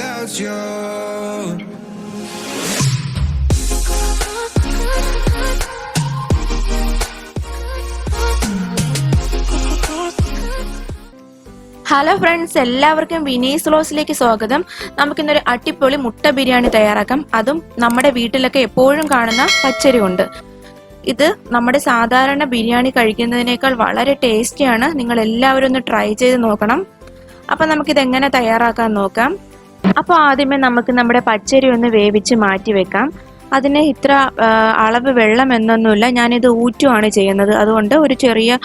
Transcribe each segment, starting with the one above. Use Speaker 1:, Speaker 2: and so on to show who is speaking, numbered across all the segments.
Speaker 1: without you.
Speaker 2: Hello friends എല്ലാവർക്കും വിനീസ് ലോസിലേക്ക് സ്വാഗതം. നമുക്കിന്നൊരു അടിപൊളി മുട്ട ബിരിയാണി തയ്യാറാക്കാം. അതും നമ്മുടെ വീട്ടിലൊക്കെ എപ്പോഴും കാണുന്ന പച്ചരി കൊണ്ട് ഇത് നമ്മുടെ സാധാരണ ബിരിയാണി കഴിക്കുന്നതിനേക്കാൾ വളരെ ടേസ്റ്റിയാണ്. നിങ്ങൾ എല്ലാവരും ഒന്ന് ട്രൈ ചെയ്ത് നോക്കണം. അപ്പൊ നമുക്കിത് എങ്ങനെ തയ്യാറാക്കാൻ നോക്കാം. അപ്പോൾ ആദ്യമേ നമുക്ക് നമ്മുടെ പച്ചരി ഒന്ന് വേവിച്ച് മാറ്റി വെക്കാം. അതിന് ഇത്ര അളവ് വെള്ളം എന്നൊന്നുമില്ല. ഞാനിത് ഊറ്റുവാണ് ചെയ്യുന്നത്. അതുകൊണ്ട് ഒരു ചെറിയ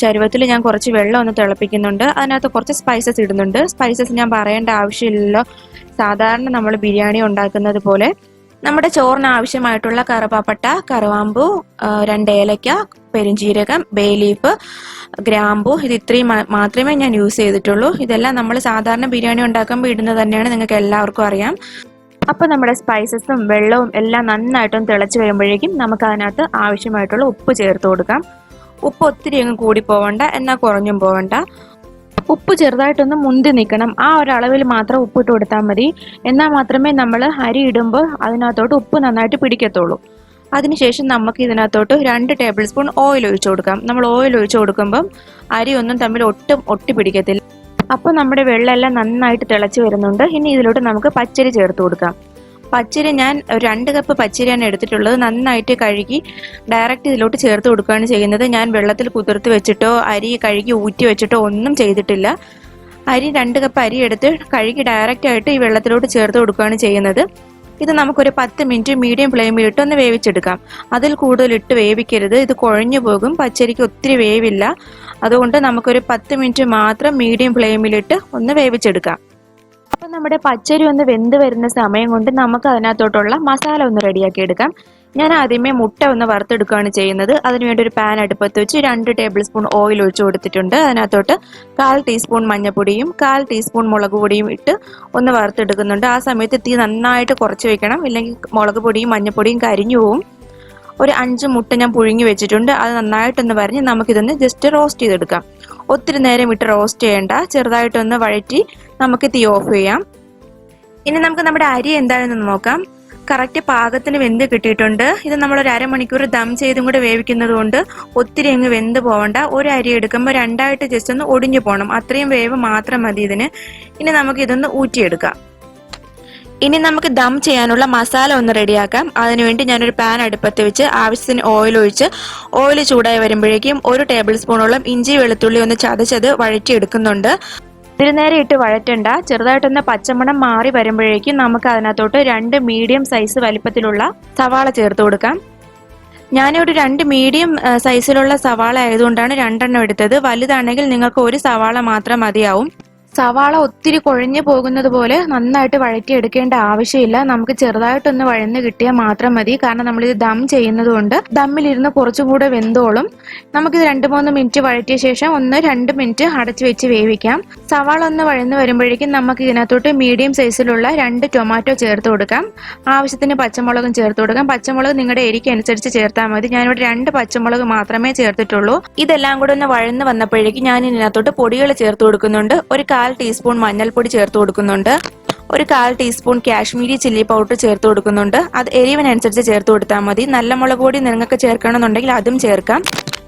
Speaker 2: ചരുവത്തിൽ ഞാൻ കുറച്ച് വെള്ളം ഒന്ന് തിളപ്പിക്കുന്നുണ്ട്. അതിനകത്ത് കുറച്ച് സ്പൈസസ് ഇടുന്നുണ്ട്. സ്പൈസസ് ഞാൻ പറയേണ്ട ആവശ്യമില്ലല്ലോ. സാധാരണ നമ്മൾ ബിരിയാണി ഉണ്ടാക്കുന്നത് പോലെ. നമ്മുടെ ചോറിന് ആവശ്യമായിട്ടുള്ള കറുവാപ്പട്ട കറുവാമ്പു രണ്ട് ഏലക്ക പെരുംജീരകം ബേലീഫ് ഗ്രാമ്പു. ഇത് ഇത്രയും മാത്രമേ ഞാൻ യൂസ് ചെയ്തിട്ടുള്ളൂ. ഇതെല്ലാം നമ്മൾ സാധാരണ ബിരിയാണി ഉണ്ടാക്കുമ്പോൾ ഇടുന്നത് തന്നെയാണ് നിങ്ങൾക്ക് എല്ലാവർക്കും അറിയാം. അപ്പൊ നമ്മുടെ സ്പൈസസും വെള്ളവും എല്ലാം നന്നായിട്ടും തിളച്ചു വരുമ്പോഴേക്കും നമുക്ക് അതിനകത്ത് ആവശ്യമായിട്ടുള്ള ഉപ്പ് ചേർത്ത് കൊടുക്കാം. ഉപ്പ് ഒത്തിരി അങ്ങ് കൂടി പോവണ്ട എന്നാൽ കുറഞ്ഞും പോവണ്ട. ഉപ്പ് ചെറുതായിട്ടൊന്ന് മുന്തി നിൽക്കണം. ആ ഒരു അളവിൽ മാത്രം ഉപ്പിട്ട് കൊടുത്താൽ മതി. എന്നാൽ മാത്രമേ നമ്മൾ അരി ഇടുമ്പോൾ അതിനകത്തോട്ട് ഉപ്പ് നന്നായിട്ട് പിടിക്കത്തുള്ളൂ. അതിനുശേഷം നമുക്ക് ഇതിനകത്തോട്ട് രണ്ട് ടേബിൾ സ്പൂൺ ഓയിൽ ഒഴിച്ചു കൊടുക്കാം. നമ്മൾ ഓയിൽ ഒഴിച്ചു കൊടുക്കുമ്പം അരി ഒന്നും തമ്മിൽ ഒട്ടും ഒട്ടി പിടിക്കത്തില്ല. അപ്പോൾ നമ്മുടെ വെള്ളമെല്ലാം നന്നായിട്ട് തിളച്ച് വരുന്നുണ്ട്. ഇനി ഇതിലോട്ട് നമുക്ക് പച്ചരി ചേർത്ത് കൊടുക്കാം. പച്ചരി ഞാൻ രണ്ട് കപ്പ് പച്ചരിയാണ് എടുത്തിട്ടുള്ളത്. നന്നായിട്ട് കഴുകി ഡയറക്റ്റ് ഇതിലോട്ട് ചേർത്ത് കൊടുക്കുകയാണ് ചെയ്യുന്നത്. ഞാൻ വെള്ളത്തിൽ കുതിർത്ത് വെച്ചിട്ടോ അരി കഴുകി ഊറ്റി വെച്ചിട്ടോ ഒന്നും ചെയ്തിട്ടില്ല. അരി രണ്ട് കപ്പ് അരി എടുത്ത് കഴുകി ഡയറക്റ്റ് ആയിട്ട് ഈ വെള്ളത്തിലോട്ട് ചേർത്ത് കൊടുക്കുകയാണ് ചെയ്യുന്നത്. ഇത് നമുക്കൊരു പത്ത് മിനിറ്റ് മീഡിയം ഫ്ലെയിമിൽ ഇട്ട് ഒന്ന് വേവിച്ചെടുക്കാം. അതിൽ കൂടുതൽ ഇട്ട് വേവിക്കരുത്. ഇത് കുഴഞ്ഞു പോകും. പച്ചരിക്ക് ഒത്തിരി വേവില്ല. അതുകൊണ്ട് നമുക്കൊരു പത്ത് മിനിറ്റ് മാത്രം മീഡിയം ഫ്ലെയിമിലിട്ട് ഒന്ന് വേവിച്ചെടുക്കാം. അപ്പൊ നമ്മുടെ പച്ചരി ഒന്ന് വെന്ത് വരുന്ന സമയം കൊണ്ട് നമുക്ക് അതിനകത്തോട്ടുള്ള മസാല ഒന്ന് റെഡിയാക്കി എടുക്കാം. ഞാൻ ആദ്യമേ മുട്ട ഒന്ന് വറുത്തെടുക്കുകയാണ് ചെയ്യുന്നത്. അതിനുവേണ്ടി ഒരു പാൻ അടുപ്പത്ത് വെച്ച് രണ്ട് ടേബിൾ സ്പൂൺ ഓയിൽ ഒഴിച്ചു കൊടുത്തിട്ടുണ്ട്. അതിനകത്തോട്ട് കാൽ ടീസ്പൂൺ മഞ്ഞൾപ്പൊടിയും കാൽ ടീസ്പൂൺ മുളക് പൊടിയും ഇട്ട് ഒന്ന് വറുത്തെടുക്കുന്നുണ്ട്. ആ സമയത്ത് തീ നന്നായിട്ട് കുറച്ച് വെക്കണം. ഇല്ലെങ്കിൽ മുളക് പൊടിയും മഞ്ഞൾപ്പൊടിയും കരിഞ്ഞു പോവും. ഒരു അഞ്ച് മുട്ട ഞാൻ പുഴുങ്ങി വെച്ചിട്ടുണ്ട്. അത് നന്നായിട്ടൊന്ന് പറഞ്ഞ് നമുക്കിതൊന്ന് ജസ്റ്റ് റോസ്റ്റ് ചെയ്തെടുക്കാം. ഒത്തിരി നേരം ഇട്ട് റോസ്റ്റ് ചെയ്യേണ്ട. ചെറുതായിട്ടൊന്ന് വഴറ്റി നമുക്ക് തീ ഓഫ് ചെയ്യാം. ഇനി നമുക്ക് നമ്മുടെ അരി എന്താണെന്ന് നോക്കാം. കറക്റ്റ് പാകത്തിന് വെന്ത് കിട്ടിയിട്ടുണ്ട്. ഇത് നമ്മൾ ഒരു അരമണിക്കൂർ ദം ചെയ്തും കൂടെ വേവിക്കുന്നത് കൊണ്ട് ഒത്തിരി അങ്ങ് വെന്ത് പോകണ്ട ഒരു അരി എടുക്കുമ്പോൾ രണ്ടായിട്ട് ജസ്റ്റ് ഒന്ന് ഒടിഞ്ഞു പോകണം അത്രയും വേവ് മാത്രം മതി ഇതിന്. ഇനി നമുക്ക് ഇതൊന്ന് ഊറ്റിയെടുക്കാം. ഇനി നമുക്ക് ദം ചെയ്യാനുള്ള മസാല ഒന്ന് റെഡിയാക്കാം. അതിനുവേണ്ടി ഞാനൊരു പാൻ അടുപ്പത്ത് വെച്ച് ആവശ്യത്തിന് ഓയിൽ ഒഴിച്ച് ഓയിൽ ചൂടായി വരുമ്പോഴേക്കും ഒരു ടേബിൾ സ്പൂണോളം ഇഞ്ചി വെളുത്തുള്ളി ഒന്ന് ചതച്ചത് വഴറ്റിയെടുക്കുന്നുണ്ട്. ഇതിന് നേരെ ഇട്ട് വഴറ്റണ്ട. ചെറുതായിട്ടൊന്ന് പച്ചമണം മാറി വരുമ്പോഴേക്കും നമുക്ക് അതിനകത്തോട്ട് രണ്ട് മീഡിയം സൈസ് വലിപ്പത്തിലുള്ള സവാള ചേർത്ത് കൊടുക്കാം. ഞാനൊരു രണ്ട് മീഡിയം സൈസിലുള്ള സവാള ആയതുകൊണ്ടാണ് രണ്ടെണ്ണം എടുത്തത്. വലുതാണെങ്കിൽ നിങ്ങൾക്ക് ഒരു സവാള മാത്രം മതിയാവും. സവാള ഒത്തിരി കുഴഞ്ഞു പോകുന്നത് പോലെ നന്നായിട്ട് വഴറ്റിയെടുക്കേണ്ട ആവശ്യമില്ല. നമുക്ക് ചെറുതായിട്ടൊന്ന് വഴന്ന് കിട്ടിയാൽ മാത്രം മതി. കാരണം നമ്മളിത് ദം ചെയ്യുന്നത് കൊണ്ട് ദമ്മിലിരുന്ന് കുറച്ചും കൂടെ വെന്തോളും. നമുക്കിത് രണ്ട് മൂന്ന് മിനിറ്റ് വഴറ്റിയ ശേഷം ഒന്ന് രണ്ട് മിനിറ്റ് അടച്ചു വെച്ച് വേവിക്കാം. സവാള ഒന്ന് വഴന്ന് വരുമ്പോഴേക്കും നമുക്ക് ഇതിനകത്തോട്ട് മീഡിയം സൈസിലുള്ള രണ്ട് ടൊമാറ്റോ ചേർത്ത് കൊടുക്കാം. ആവശ്യത്തിന് പച്ചമുളകും ചേർത്ത് കൊടുക്കാം. പച്ചമുളക് നിങ്ങളുടെ എരിക്ക് അനുസരിച്ച് ചേർത്താൽ മതി. ഞാനിവിടെ രണ്ട് പച്ചമുളക് മാത്രമേ ചേർത്തിട്ടുള്ളൂ. ഇതെല്ലാം കൂടെ ഒന്ന് വഴന്ന് വന്നപ്പോഴേക്കും ഞാൻ ഇതിനകത്തോട്ട് പൊടികൾ ചേർത്ത് കൊടുക്കുന്നുണ്ട്. ഒരു കാൽ ടീസ്പൂൺ മഞ്ഞൾപ്പൊടി ചേർത്ത് കൊടുക്കുന്നുണ്ട്. ഒരു കാൽ ടീസ്പൂൺ കാശ്മീരി ചില്ലി പൗഡർ ചേർത്ത് കൊടുക്കുന്നുണ്ട്. അത് എരിവിനനുസരിച്ച് ചേർത്ത് കൊടുത്താൽ മതി. നല്ല മുളക് പൊടി നിങ്ങൾക്ക് ചേർക്കണമെന്നുണ്ടെങ്കിൽ അതും ചേർക്കാം.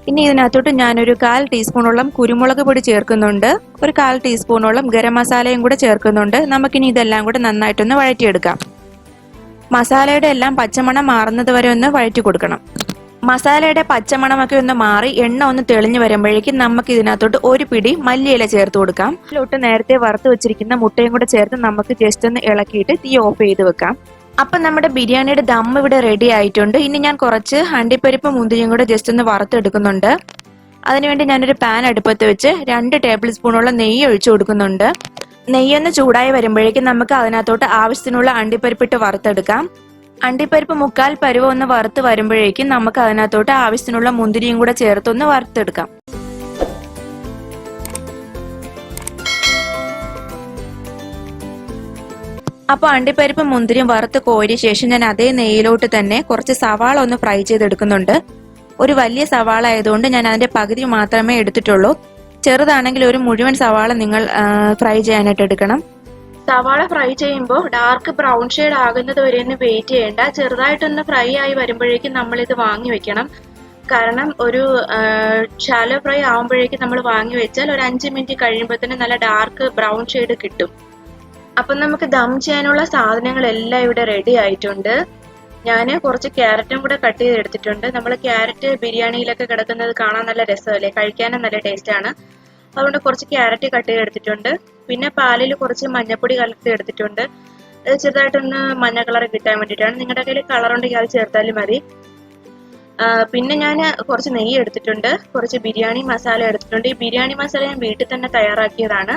Speaker 2: ഇനി ഇതിനകത്തോട്ട് ഞാനൊരു കാൽ ടീസ്പൂണോളം കുരുമുളക് പൊടി ചേർക്കുന്നുണ്ട്. ഒരു കാൽ ടീസ്പൂണോളം ഗരം മസാലയും കൂടെ ചേർക്കുന്നുണ്ട്. നമുക്കിനി ഇതെല്ലാം കൂടെ നന്നായിട്ടൊന്ന് വഴറ്റിയെടുക്കാം. മസാലയുടെ എല്ലാം പച്ചമണം മാറുന്നത് വരെ ഒന്ന് വഴറ്റി കൊടുക്കണം. മസാലയുടെ പച്ചമണമൊക്കെ ഒന്ന് മാറി എണ്ണ ഒന്ന് തെളിഞ്ഞു വരുമ്പോഴേക്കും നമുക്ക് ഇതിനകത്തോട്ട് ഒരു പിടി മല്ലിയില ചേർത്ത് കൊടുക്കാം. ഇതിലോട്ട് നേരത്തെ വറുത്ത് വെച്ചിരിക്കുന്ന മുട്ടയും കൂടെ ചേർത്ത് നമുക്ക് ജസ്റ്റ് ഒന്ന് ഇളക്കിയിട്ട് തീ ഓഫ് ചെയ്ത് വെക്കാം. അപ്പൊ നമ്മുടെ ബിരിയാണിയുടെ ദം ഇവിടെ റെഡി ആയിട്ടുണ്ട്. ഇനി ഞാൻ കുറച്ച് ഹണ്ടിപ്പരിപ്പ് മുന്തിരിയും കൂടെ ജസ്റ്റ് ഒന്ന് വറുത്തെടുക്കുന്നുണ്ട്. അതിനുവേണ്ടി ഞാനൊരു പാൻ അടുപ്പത്ത് വെച്ച് രണ്ട് ടേബിൾ സ്പൂണോളം നെയ്യ് ഒഴിച്ചു കൊടുക്കുന്നുണ്ട്. നെയ്യൊന്ന് ചൂടായി വരുമ്പോഴേക്കും നമുക്ക് അതിനകത്തോട്ട് ആവശ്യത്തിനുള്ള അണ്ടിപ്പരിപ്പിട്ട് വറുത്തെടുക്കാം. അണ്ടിപ്പരിപ്പ് മുക്കാൽ പരുവ ഒന്ന് വറുത്ത് വരുമ്പോഴേക്കും നമുക്ക് അതിനകത്തോട്ട് ആവശ്യത്തിനുള്ള മുന്തിരിയും കൂടെ ചേർത്തൊന്ന് വറുത്തെടുക്കാം. അപ്പോൾ അണ്ടിപ്പരിപ്പ് മുന്തിരിയും വറുത്ത് കോരിയ ശേഷം ഞാൻ അതേ നെയ്യിലോട്ട് തന്നെ കുറച്ച് സവാള ഒന്ന് ഫ്രൈ ചെയ്തെടുക്കുന്നുണ്ട്. ഒരു വലിയ സവാള ആയതുകൊണ്ട് ഞാൻ അതിന്റെ പകുതി മാത്രമേ എടുത്തിട്ടുള്ളൂ. ചെറുതാണെങ്കിൽ ഒരു മുഴുവൻ സവാള നിങ്ങൾ ഫ്രൈ ചെയ്യാനായിട്ട് എടുക്കണം. സവാള ഫ്രൈ ചെയ്യുമ്പോൾ ഡാർക്ക് ബ്രൗൺ ഷെയ്ഡ് ആകുന്നത് വരെ ഒന്ന് വെയിറ്റ് ചെയ്യേണ്ട. ചെറുതായിട്ടൊന്ന് ഫ്രൈ ആയി വരുമ്പോഴേക്കും നമ്മൾ ഇത് വാങ്ങി വെക്കണം. കാരണം ഒരു ഷാലോ ഫ്രൈ ആകുമ്പോഴേക്കും നമ്മൾ വാങ്ങി വെച്ചാൽ ഒരു അഞ്ച് മിനിറ്റ് കഴിയുമ്പോൾ തന്നെ നല്ല ഡാർക്ക് ബ്രൗൺ ഷെയ്ഡ് കിട്ടും. അപ്പം നമുക്ക് ദം ചെയ്യാനുള്ള സാധനങ്ങളെല്ലാം ഇവിടെ റെഡി ആയിട്ടുണ്ട്. ഞാൻ കുറച്ച് ക്യാരറ്റും കൂടെ കട്ട് ചെയ്ത് എടുത്തിട്ടുണ്ട് നമ്മൾ ക്യാരറ്റ് ബിരിയാണിയിലൊക്കെ കിടക്കുന്നത് കാണാൻ നല്ല രസമല്ലേ? കഴിക്കാനും നല്ല ടേസ്റ്റാണ് അതുകൊണ്ട് കുറച്ച് ക്യാരറ്റ് കട്ട് ചെയ്ത് എടുത്തിട്ടുണ്ട് പിന്നെ പാലിൽ കുറച്ച് മഞ്ഞപ്പൊടി കലർത്തി എടുത്തിട്ടുണ്ട്. അത് ചെറുതായിട്ടൊന്ന് മഞ്ഞ കളർ കിട്ടാൻ വേണ്ടിയിട്ടാണ്. നിങ്ങളുടെ കയ്യിൽ കളർ ഉണ്ടെങ്കിൽ അത് ചേർത്താലും മതി. പിന്നെ ഞാൻ കുറച്ച് നെയ്യ് എടുത്തിട്ടുണ്ട്. കുറച്ച് ബിരിയാണി മസാല എടുത്തിട്ടുണ്ട്. ഈ ബിരിയാണി മസാല ഞാൻ വീട്ടിൽ തന്നെ തയ്യാറാക്കിയതാണ്.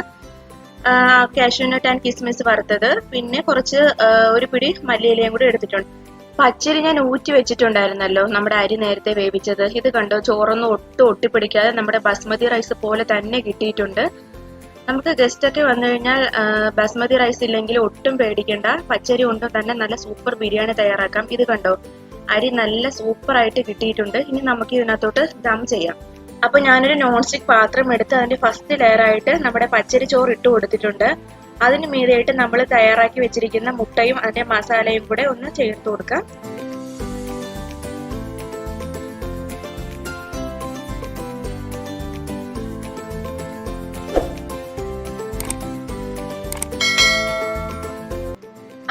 Speaker 2: കാഷ്യൂനട്ട് ആൻഡ് കിസ്മിസ് വറുത്തത്. പിന്നെ കുറച്ച് ഒരു പിടി മല്ലിയിലയും കൂടി എടുത്തിട്ടുണ്ട്. പച്ചരി ഞാൻ ഊറ്റി വെച്ചിട്ടുണ്ടായിരുന്നല്ലോ നമ്മുടെ അരി നേരത്തെ വേവിച്ചത്. ഇത് കണ്ടോ? ചോറൊന്നും ഒട്ടും ഒട്ടിപ്പിടിക്കാതെ നമ്മുടെ ബസ്മതി റൈസ് പോലെ തന്നെ കിട്ടിയിട്ടുണ്ട്. നമുക്ക് ഗസ്റ്റ് ഒക്കെ വന്നു കഴിഞ്ഞാൽ ബസ്മതി റൈസ് ഇല്ലെങ്കിൽ ഒട്ടും പേടിക്കണ്ട. പച്ചരി കൊണ്ട് തന്നെ നല്ല സൂപ്പർ ബിരിയാണി തയ്യാറാക്കാം. ഇത് കണ്ടോ? അരി നല്ല സൂപ്പർ ആയിട്ട് കിട്ടിയിട്ടുണ്ട്. ഇനി നമുക്ക് ഇതിനകത്തോട്ട് ദം ചെയ്യാം. അപ്പൊ ഞാനൊരു നോൺ സ്റ്റിക് പാത്രം എടുത്ത് അതിന്റെ ഫസ്റ്റ് ലെയർ ആയിട്ട് നമ്മുടെ പച്ചരി ചോറ് ഇട്ട് കൊടുത്തിട്ടുണ്ട്. അതിന് മീതെയായിട്ട് നമ്മൾ തയ്യാറാക്കി വെച്ചിരിക്കുന്ന മുട്ടയും അതിന്റെ മസാലയും കൂടെ ഒന്ന് ചേർത്ത് കൊടുക്കാം.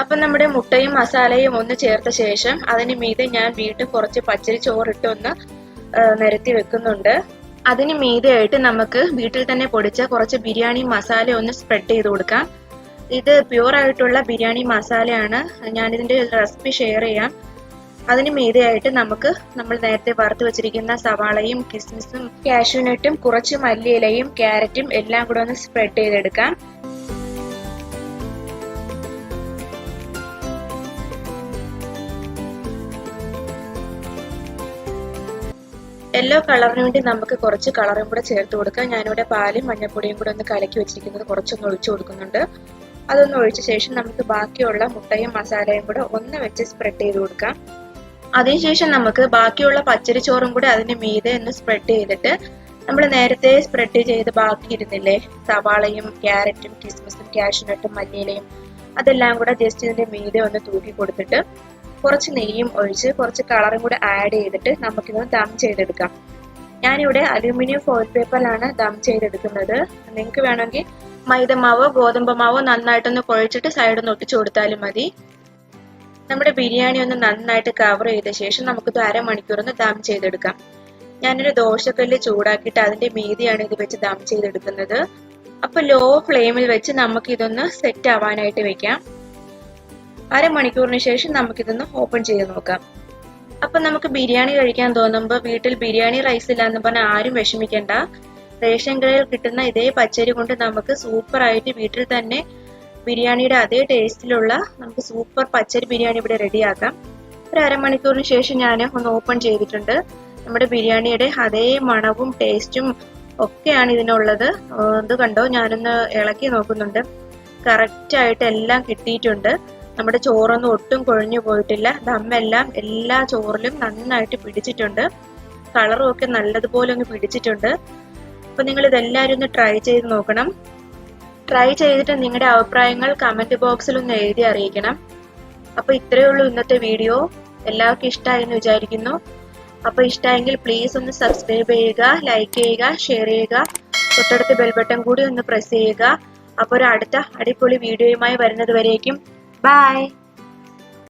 Speaker 2: അപ്പൊ നമ്മുടെ മുട്ടയും മസാലയും ഒന്ന് ചേർത്ത ശേഷം അതിന് മീതെ ഞാൻ വീണ്ടും കുറച്ച് പച്ചരി ചോറിട്ടൊന്ന് നിരത്തി വെക്കുന്നുണ്ട്. അതിന് മീതെയായിട്ട് നമുക്ക് വീട്ടിൽ തന്നെ പൊടിച്ച കുറച്ച് ബിരിയാണി മസാല ഒന്ന് സ്പ്രെഡ് ചെയ്ത് കൊടുക്കാം. ഇത് പ്യൂർ ആയിട്ടുള്ള ബിരിയാണി മസാലയാണ്. ഞാൻ ഇതിന്റെ റെസിപ്പി ഷെയർ ചെയ്യാം. അതിന് മീതെയായിട്ട് നമുക്ക് നമ്മൾ നേരത്തെ വറുത്ത് വെച്ചിരിക്കുന്ന സവാളയും കിസ്മിസും കാഷ്യൂനട്ടും കുറച്ച് മല്ലിയിലയും ക്യാരറ്റും എല്ലാം കൂടെ ഒന്ന് സ്പ്രെഡ് ചെയ്തെടുക്കാം. യെല്ലോ കളറിന് വേണ്ടി നമുക്ക് കുറച്ച് കളറും കൂടെ ചേർത്ത് കൊടുക്കാം. ഞാനിവിടെ പാലും മഞ്ഞപ്പൊടിയും കൂടെ ഒന്ന് കലക്കി വെച്ചിരിക്കുന്നത് കുറച്ചൊന്ന് ഒഴിച്ചു കൊടുക്കുന്നുണ്ട്. അതൊന്ന് ഒഴിച്ച ശേഷം നമുക്ക് ബാക്കിയുള്ള മുട്ടയും മസാലയും കൂടെ ഒന്ന് വെച്ച് സ്പ്രെഡ് ചെയ്ത് കൊടുക്കാം. അതിനുശേഷം നമുക്ക് ബാക്കിയുള്ള പച്ചരി ചോറും കൂടെ അതിന് മീതെ ഒന്ന് സ്പ്രെഡ് ചെയ്തിട്ട് നമ്മൾ നേരത്തെ സ്പ്രെഡ് ചെയ്ത് ബാക്കി ഇരുന്നില്ലേ? സവാളയും ക്യാരറ്റും കിസ്മിസും കാഷ്നട്ടും മല്ലിയിലയും അതെല്ലാം കൂടെ ജസ്റ്റ് ഇതിന്റെ മീതെ ഒന്ന് തൂക്കി കൊടുത്തിട്ട് കുറച്ച് നെയ്യും ഒഴിച്ച് കുറച്ച് കളറും കൂടെ ആഡ് ചെയ്തിട്ട് നമുക്കിതൊന്ന് ദം ചെയ്തെടുക്കാം. ഞാനിവിടെ അലൂമിനിയം ഫോയിൽ പേപ്പറിലാണ് ദം ചെയ്തെടുക്കുന്നത്. നിങ്ങൾക്ക് വേണമെങ്കിൽ മൈദമാവോ ഗോതമ്പ് മാവോ നന്നായിട്ടൊന്ന് കുഴച്ചിട്ട് സൈഡൊന്ന് ഒട്ടിച്ചു കൊടുത്താലും മതി. നമ്മുടെ ബിരിയാണി ഒന്ന് നന്നായിട്ട് കവർ ചെയ്ത ശേഷം നമുക്കിത് അരമണിക്കൂർ ഒന്ന് ദം ചെയ്തെടുക്കാം. ഞാനൊരു ദോശക്കല്ല് ചൂടാക്കിയിട്ട് അതിന്റെ മീതിയാണ് ഇത് വെച്ച് ദം ചെയ്തെടുക്കുന്നത്. അപ്പൊ ലോ ഫ്ലെയിമിൽ വെച്ച് നമുക്ക് ഇതൊന്ന് സെറ്റ് ആവാനായിട്ട് വെക്കാം. അരമണിക്കൂറിന് ശേഷം നമുക്കിതൊന്ന് ഓപ്പൺ ചെയ്ത് നോക്കാം. അപ്പൊ നമുക്ക് ബിരിയാണി കഴിക്കാൻ തോന്നുമ്പോൾ വീട്ടിൽ ബിരിയാണി റൈസ് ഇല്ല എന്ന് പറഞ്ഞാൽ ആരും വിഷമിക്കണ്ട. റേഷൻ കടയിൽ കിട്ടുന്ന ഇതേ പച്ചരി കൊണ്ട് നമുക്ക് സൂപ്പർ ആയിട്ട് വീട്ടിൽ തന്നെ ബിരിയാണിയുടെ അതേ ടേസ്റ്റിലുള്ള നമുക്ക് സൂപ്പർ പച്ചരി ബിരിയാണി ഇവിടെ റെഡിയാക്കാം ഒരു അരമണിക്കൂറിന് ശേഷം ഞാൻ ഒന്ന് ഓപ്പൺ ചെയ്തിട്ടുണ്ട്. നമ്മുടെ ബിരിയാണിയുടെ അതേ മണവും ടേസ്റ്റും ഒക്കെയാണ് ഇതിനുള്ളത്. ഇത് കണ്ടോ? ഞാനൊന്ന് ഇളക്കി നോക്കുന്നുണ്ട്. കറക്റ്റായിട്ട് എല്ലാം കിട്ടിയിട്ടുണ്ട്. നമ്മുടെ ചോറൊന്നും ഒട്ടും കൊഴിഞ്ഞു പോയിട്ടില്ല. ദമ്മെല്ലാം എല്ലാ ചോറിലും നന്നായിട്ട് പിടിച്ചിട്ടുണ്ട്. കളറും ഒക്കെ നല്ലതുപോലെ ഒന്ന് പിടിച്ചിട്ടുണ്ട്. അപ്പൊ നിങ്ങൾ ഇതെല്ലാവരും ഒന്ന് ട്രൈ ചെയ്ത് നോക്കണം. ട്രൈ ചെയ്തിട്ട് നിങ്ങളുടെ അഭിപ്രായങ്ങൾ കമന്റ് ബോക്സിൽ ഒന്ന് എഴുതി അറിയിക്കണം. അപ്പൊ ഇത്രയേ ഉള്ളൂ ഇന്നത്തെ വീഡിയോ. എല്ലാവർക്കും ഇഷ്ടമായി എന്ന് വിചാരിക്കുന്നു. അപ്പൊ ഇഷ്ടമായെങ്കിൽ പ്ലീസ് ഒന്ന് സബ്സ്ക്രൈബ് ചെയ്യുക ലൈക്ക് ചെയ്യുക ഷെയർ ചെയ്യുക. തൊട്ടടുത്ത് ബെൽബട്ടൺ കൂടി ഒന്ന് പ്രസ് ചെയ്യുക. അപ്പോൾ ഒരു അടുത്ത അടിപൊളി വീഡിയോയുമായി വരുന്നത് വരേക്കും. Bye!